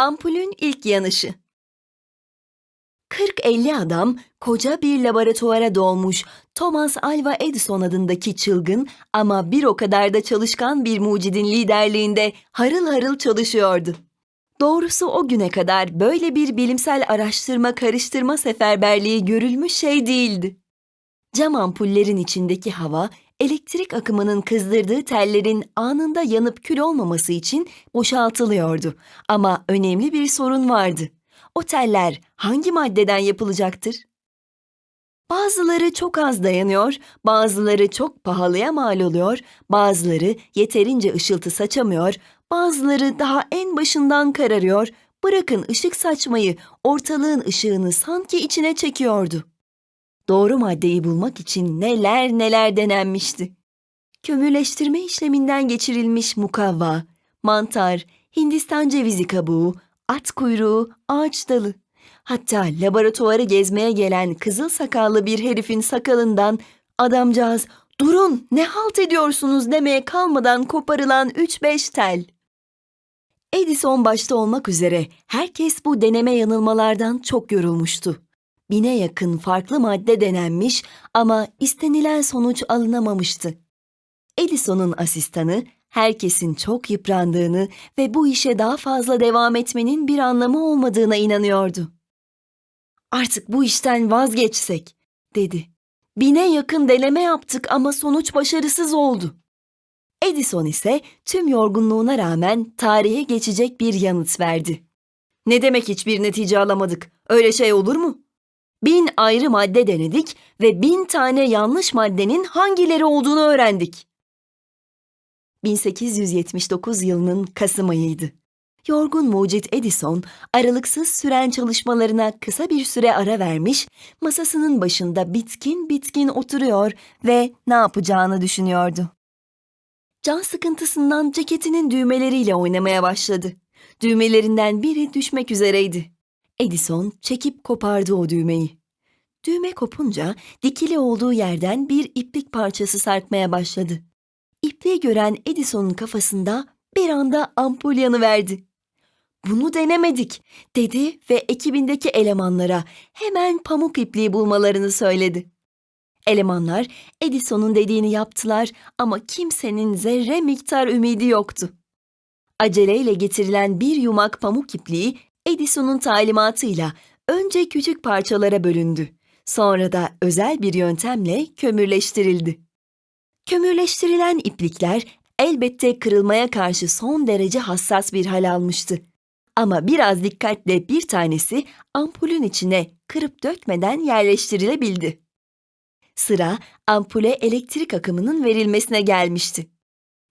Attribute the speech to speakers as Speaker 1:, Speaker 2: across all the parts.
Speaker 1: Ampulün ilk yanışı 40-50 adam koca bir laboratuvara doğmuş Thomas Alva Edison adındaki çılgın ama bir o kadar da çalışkan bir mucidin liderliğinde harıl harıl çalışıyordu. Doğrusu o güne kadar böyle bir bilimsel araştırma karıştırma seferberliği görülmüş şey değildi. Cam ampullerin içindeki hava, elektrik akımının kızdırdığı tellerin anında yanıp kül olmaması için boşaltılıyordu. Ama önemli bir sorun vardı. O teller hangi maddeden yapılacaktır? Bazıları çok az dayanıyor, bazıları çok pahalıya mal oluyor, bazıları yeterince ışıltı saçamıyor, bazıları daha en başından kararıyor, bırakın ışık saçmayı, ortalığın ışığını sanki içine çekiyordu. Doğru maddeyi bulmak için neler neler denenmişti. Kömürleştirme işleminden geçirilmiş mukavva, mantar, Hindistan cevizi kabuğu, at kuyruğu, ağaç dalı. Hatta laboratuvarı gezmeye gelen kızıl sakallı bir herifin sakalından adamcağız durun ne halt ediyorsunuz demeye kalmadan koparılan 3-5 tel. Edison başta olmak üzere herkes bu deneme yanılmalardan çok yorulmuştu. Bine yakın farklı madde denenmiş ama istenilen sonuç alınamamıştı. Edison'un asistanı herkesin çok yıprandığını ve bu işe daha fazla devam etmenin bir anlamı olmadığına inanıyordu. Artık bu işten vazgeçsek, dedi. Bine yakın deneme yaptık ama sonuç başarısız oldu. Edison ise tüm yorgunluğuna rağmen tarihe geçecek bir yanıt verdi. Ne demek hiçbir netice alamadık? Öyle şey olur mu? Bin ayrı madde denedik ve bin tane yanlış maddenin hangileri olduğunu öğrendik. 1879 yılının Kasım ayıydı. Yorgun mucit Edison, aralıksız süren çalışmalarına kısa bir süre ara vermiş, masasının başında bitkin bitkin oturuyor ve ne yapacağını düşünüyordu. Can sıkıntısından ceketinin düğmeleriyle oynamaya başladı. Düğmelerinden biri düşmek üzereydi. Edison çekip kopardı o düğmeyi. Düğme kopunca dikili olduğu yerden bir iplik parçası sarkmaya başladı. İpliği gören Edison'un kafasında bir anda ampul yanıverdi. Bunu denemedik dedi ve ekibindeki elemanlara hemen pamuk ipliği bulmalarını söyledi. Elemanlar Edison'un dediğini yaptılar ama kimsenin zerre miktar ümidi yoktu. Aceleyle getirilen bir yumak pamuk ipliği Edison'un talimatıyla önce küçük parçalara bölündü. Sonra da özel bir yöntemle kömürleştirildi. Kömürleştirilen iplikler elbette kırılmaya karşı son derece hassas bir hal almıştı. Ama biraz dikkatle bir tanesi ampulün içine kırıp dökmeden yerleştirilebildi. Sıra ampule elektrik akımının verilmesine gelmişti.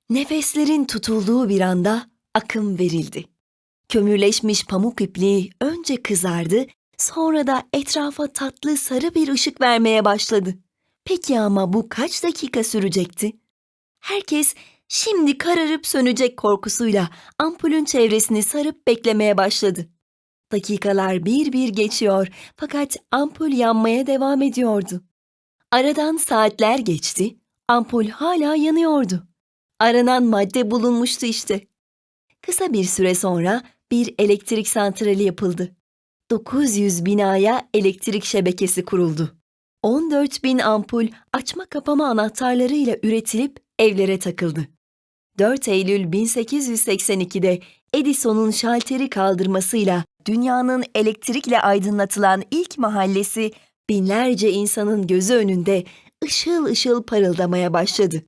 Speaker 1: Nefeslerin tutulduğu bir anda akım verildi. Kömürleşmiş pamuk ipliği önce kızardı, sonra da etrafa tatlı sarı bir ışık vermeye başladı. Peki ama bu kaç dakika sürecekti? Herkes şimdi kararıp sönecek korkusuyla ampulün çevresini sarıp beklemeye başladı. Dakikalar bir bir geçiyor fakat ampul yanmaya devam ediyordu. Aradan saatler geçti, ampul hala yanıyordu. Aranan madde bulunmuştu işte. Kısa bir süre sonra bir elektrik santrali yapıldı. 900 binaya elektrik şebekesi kuruldu. 14 bin ampul açma kapama anahtarlarıyla üretilip evlere takıldı. 4 Eylül 1882'de Edison'un şalteri kaldırmasıyla dünyanın elektrikle aydınlatılan ilk mahallesi binlerce insanın gözü önünde ışıl ışıl parıldamaya başladı.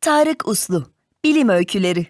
Speaker 1: Tarık Uslu, Bilim Öyküleri